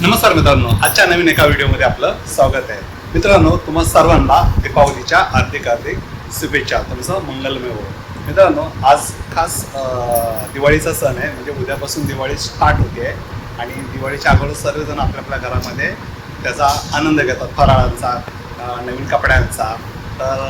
नमस्कार मित्रांनो आजच्या नवीन एका व्हिडिओमध्ये आपलं स्वागत आहे. मित्रांनो तुम्हा सर्वांना दीपावलीच्या हार्दिक हार्दिक शुभेच्छा तुमचं मंगलमय हो मित्रांनो आज खास दिवाळीचा सण आहे म्हणजे उद्यापासून दिवाळी स्टार्ट होते आणि दिवाळीच्या अगोदर सर्वजण आपल्या आपल्या घरामध्ये त्याचा आनंद घेतात फराळांचा नवीन कपड्यांचा. तर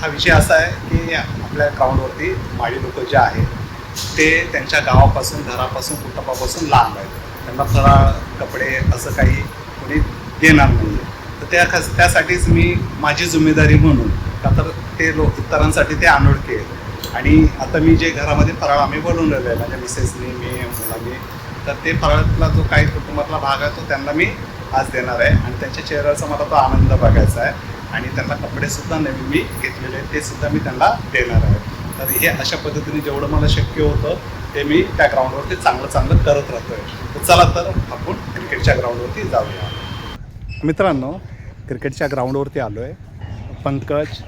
हा विषय असा आहे की आपल्या ग्राउंडवरती माळी लोक जे आहेत ते त्यांच्या गावापासून घरापासून कुटुंबापासून लांब आहेत. त्यांना फराळ कपडे असं काही कोणी देणार नाही तर त्या खास त्यासाठीच मी माझी जिम्मेदारी म्हणून का तर ते लोक इतरांसाठी ते अनोळखी आहेत. आणि आता मी जे घरामध्ये फराळ आम्ही बनवून राहिलो आहे माझ्या मिसेसनी मी मुलांनी तर ते फराळातला जो काही कुटुंबातला भाग आहे तो त्यांना मी आज देणार आहे. आणि त्यांच्या चेहऱ्याचा मला तो आनंद बघायचा आहे. आणि त्यांना कपडेसुद्धा नवीन मी घेतलेले आहेत ते सुद्धा मी त्यांना देणार आहे. तर हे अशा पद्धतीने जेवढं मला शक्य होतं ते मी त्या ग्राउंडवरती चांगलं चांगलं करत राहतोय. तर चला तर आपण क्रिकेटच्या ग्राउंडवरती जाऊया. मित्रांनो क्रिकेटच्या ग्राउंडवरती आलो आहे पंकज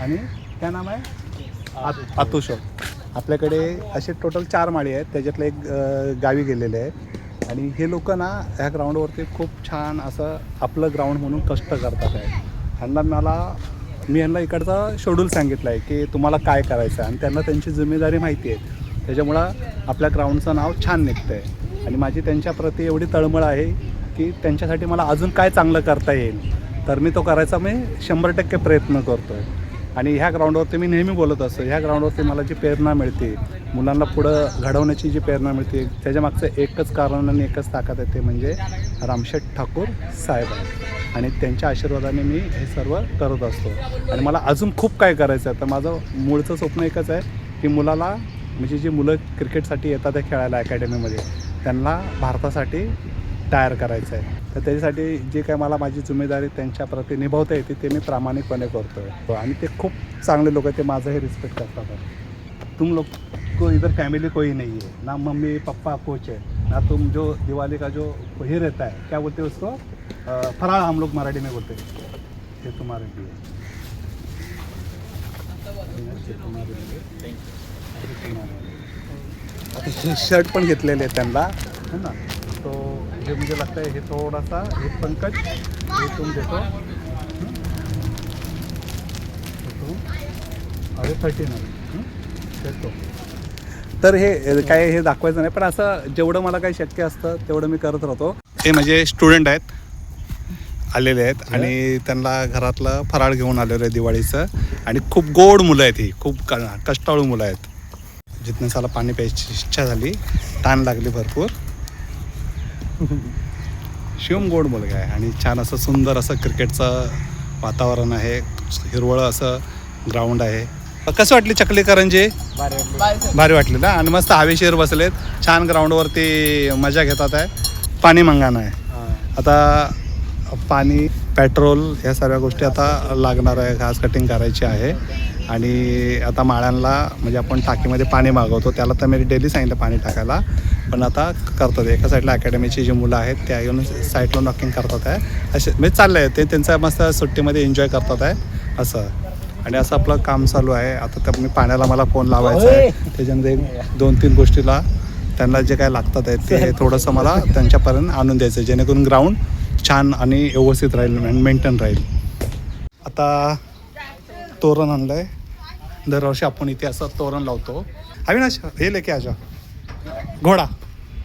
आणि काय नाम आहे आत- आतुष आपल्याकडे असे टोटल चार माळी आहेत त्याच्यातले एक गावी गेलेले आहे आणि हे लोक ना ह्या ग्राउंडवरती खूप छान असं आपलं ग्राउंड म्हणून कष्ट करतात आहे. ह्यांना मला मी यांना इकडचा शेड्यूल सांगितलं आहे की तुम्हाला काय करायचं आहे. आणि त्यांना त्यांची जिम्मेदारी माहिती आहे. त्याच्यामुळं आपल्या ग्राउंडचं नाव छान निघतं आहे आणि माझी त्यांच्याप्रती एवढी तळमळ आहे की त्यांच्यासाठी मला अजून काय चांगलं करता येईल. तर मी तो करायचा मी शंभर टक्के प्रयत्न करतो आहे आणि ह्या ग्राउंडवरती मी नेहमी बोलत असतो ह्या ग्राउंडवरती मला जी प्रेरणा मिळते मुलांना पुढं घडवण्याची जी प्रेरणा मिळते त्याच्यामागचं एकच कारण आणि एकच ताकद आहे ते म्हणजे रामशेठ ठाकूर साहेब आणि त्यांच्या आशीर्वादाने मी हे सर्व करत असतो. आणि मला अजून खूप काय करायचं आहे तर माझं मूळचं स्वप्न एकच आहे की मुलाला म्हणजे जी मुलं क्रिकेटसाठी येतात खेळायला अकॅडमीमध्ये त्यांना भारतासाठी तयार करायचं आहे. तर त्याच्यासाठी जे काय मला माझी जिम्मेदारी त्यांच्याप्रती निभावता येते ते मी प्रामाणिकपणे करतो आहे आणि ते खूप चांगले लोक आहेत ते माझंही रिस्पेक्ट करतात. तुम लोग को इधर फैमिली कोई नहीं है. ना मम्मी पापा कोच है. ना तुम जो दिवाली का जो ये रहता है क्या बोलते हैं उसको? फराळ हम लोग मराठी में बोलते हैं। ये तुम्हारे लिए। ये तुम्हारे लिए. ये तुम्हारे लिए. आता हे शर्ट पण घेतलेले आहेत त्यांना. है ना? तो हे मुझे लगता है थोडासा हे पंकज हे तुम देतो हं? हे तुम अरे थर्टी नाईन देतो तर हे काय हे दाखवायचं नाही पण असं जेवढं मला काही शक्य असतं तेवढं मी करत राहतो. हे माझे स्टुडंट आहेत. आलेले आहेत. आणि त्यांना घरातलं फराळ घेऊन आलेलं आहे दिवाळीचं. आणि खूप गोड मुलं आहेत ही. खूप कष्टाळू मुलं आहेत. जितने साला पाणी प्यायची इच्छा झाली ताण लागली भरपूर. शिवम गोड मुलगा आहे आणि छान असं सुंदर असं क्रिकेटचं वातावरण आहे. हिरवळ असं ग्राउंड आहे. कसं वाटली चकली करंजी भारी वाटली ना? आणि मस्त हवेशीर बसलेत. छान ग्राउंडवरती मजा घेतात आहे. पाणी मंगान आहे. आता पाणी पेट्रोल ह्या सर्व गोष्टी आता लागणार आहे. घास कटिंग करायची आहे. आणि आता माळ्यांना म्हणजे आपण टाकीमध्ये पाणी मागवतो. त्याला तर मी डेली सांगितलं पाणी टाकायला. पण आता करतात एका साईडला अकॅडमीची जी मुलं आहेत त्या येऊन साईडला नॉकिंग करतात आहे. असे म्हणजे चाललं आहे ते त्यांचं मस्त सुट्टीमध्ये एन्जॉय करतात आहे असं. आणि असं आपलं काम चालू आहे. आता तर मी पाण्याला मला फोन लावायचा आहे. त्याच्यामध्ये दोन तीन गोष्टीला त्यांना जे काय लागतात आहे ते थोडंसं मला त्यांच्यापर्यंत आणून द्यायचं आहे जेणेकरून ग्राउंड छान आणि व्यवस्थित राहील मेंटेन राहील. आता तोरण आणलं आहे दरवर्षी आपण इथे असं तोरण लावतो. अविनाश हे लेके आजा. घोड़ा.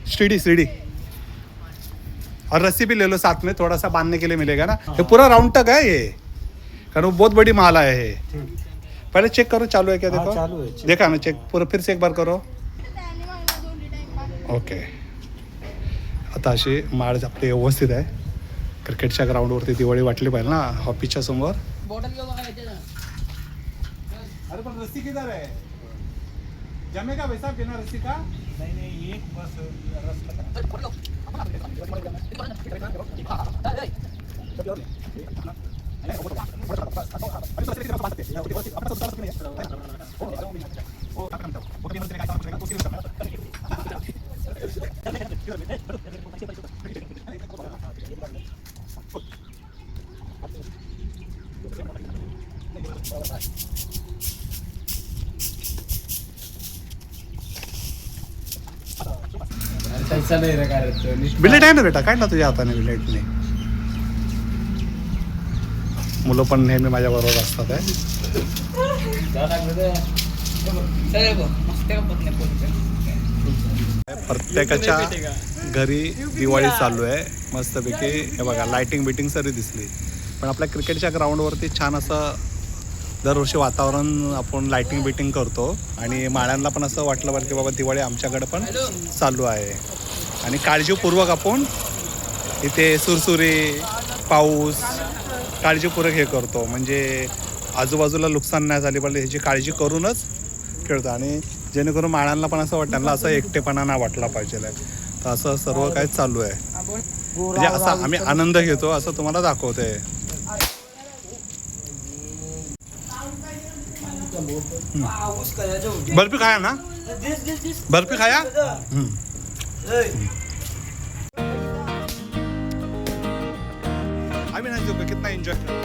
सीढ़ी सीढ़ी और रस्सी भी ले लो साथ में थोड़ा सा बांधने के लिए मिलेगा ना. ये पूरा राउंड तक है ये. कारण वो बहुत बड़ी माला है ये. पहले चेक करो चालू है क्या देखो? चालू है. देखा ना चेक पूरा फिर से एक बार करो. ओके आता अशी माळ आपली व्यवस्थित आहे. क्रिकेटच्या ग्राउंडवरती दिवाळी वाटली पाहिजे ना ऑफिसच्या समोर. जमेगा भाई साहब बिना रस्सी का? नहीं नहीं एक बस रस्ता नाही रे काय बिलेट आहे ना बेटा? काढ ना तुझ्या हाताने बिलेटने मुलं पण नेहमी माझ्या बरोबर असतात आहे प्रत्येकाच्या घरी दिवाळी चालू आहे. मस्तपैकी हे बघा लाइटिंग बिटिंग सरी दिसली. पण आपल्या क्रिकेटच्या ग्राउंडवरती छान असं दरवर्षी वातावरण आपण लाइटिंग बिटिंग करतो. आणि माळ्यांना पण असं वाटलं पाहिजे की बाबा दिवाळी आमच्याकडे पण चालू आहे. आणि काळजीपूर्वक आपण इथे सुरसुरी पाऊस काळजीपूर्वक हे करतो. म्हणजे आजूबाजूला नुकसान नाही झाले पाहिजे ह्याची काळजी करूनच खेळतो. आणि जेणेकरून माळांना पण असं वाटतं त्यांना असं एकटेपणा नाही वाटला पाहिजे. तर असं सर्व काही चालू आहे. म्हणजे असा आम्ही आनंद घेतो असं तुम्हाला दाखवतोय. बर्फी खाया ना? बर्फी खाया? हम्म. अविनाश दुबे कितना एंजॉय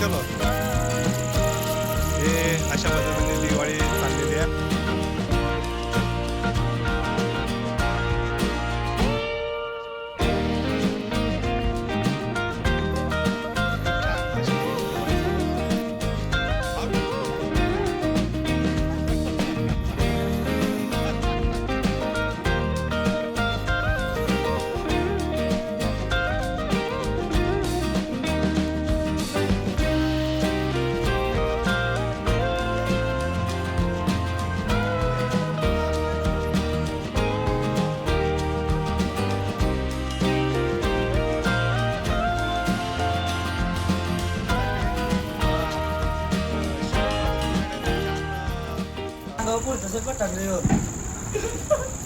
चलो. हे अशा पद्धतीने दिवाळी चाललेली आहे.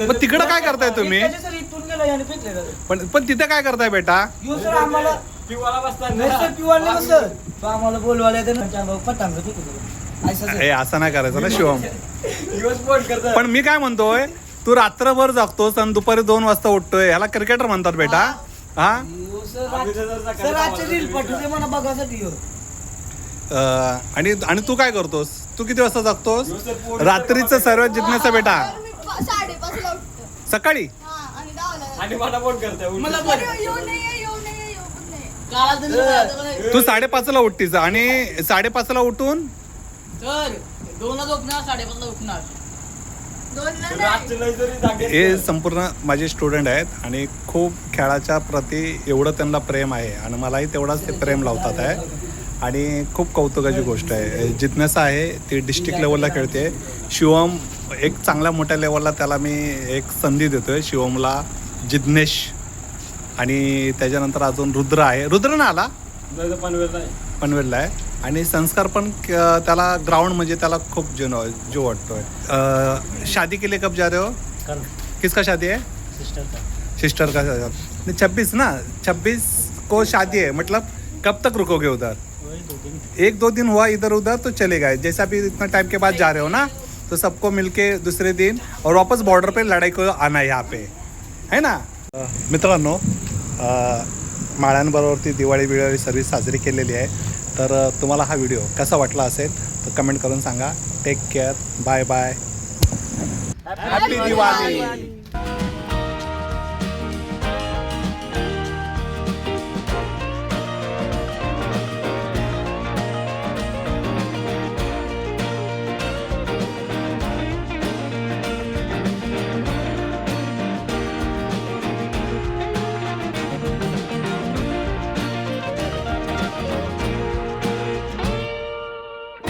मग तिकडं काय करताय तुम्ही? इथून गेला याने फेकले जाते पण पण तिथे काय करताय बेटा? यो सर आम्हाला नाही सर पिवाले ना सर तो आम्हाला बोलवायला येते ना चांगलं पटांग फेकले ऐसा हे असं नाही करायचं ना शिवम. पण मी काय म्हणतोय तू रात्रभर जगतोस आणि दुपारी दोन वाजता उठतोय. ह्याला क्रिकेटर म्हणतात बेटा. हा. सर आजचे रील पाठवते मला बघायसाठी यो. अं, आणि आणि तू काय करतोस? तू किती वाजता जगतोस? रात्रीचं सर्वात जिज्ञासा बेटा. साडेपाचला उठतो. सकाळी? हा आणि मला फोन करते मला? तू साडेपाचला उठतीस आणि उठून? दोनच उठणार उठणार. दोन नाही. हे संपूर्ण माझे स्टुडंट आहेत आणि खूप खेळाच्या प्रती एवढं त्यांना प्रेम आहे आणि मलाही तेवढाच ते प्रेम लावतात आहे. आणि खूप कौतुकाची गोष्ट आहे. जिज्ञासा आहे ती डिस्ट्रिक्ट लेवलला खेळते शिवम एक चांगल्या मोठ्या लेवलला त्याला मी एक संधी देतोय. शिवमला जिज्ञेश आणि त्याच्यानंतर अजून रुद्र आहे. रुद्र ना आला? पनवेलला आहे. आणि संस्कार पण क- त्याला ग्राउंड म्हणजे त्याला खूप जो जो वाटतोय. शादी के लिए कब जा रहे हो? किसका शादी है सिस्टर का. नहीं छब्बीस ना? छब्बीस को शादी है मतलब कब तक रुकोगे उधर? एक दो दिन हुआ इधर उधर तो चले गए। जैसे आप इतना टाइम के बाद जा रहे हो ना तो सबको मिलके दूसरे दिन और वापस बॉर्डर पे लड़ाई को आना है यहाँ पे। है ना? मित्रांनो माळ्यांबरोबरती दिवाळी बिवाळी सर्विस साजरी केलेली आहे. तर तुम्हाला हा व्हिडिओ कसा वाटला असेल तर कमेंट करून सांगा. Take care bye bye happy Diwali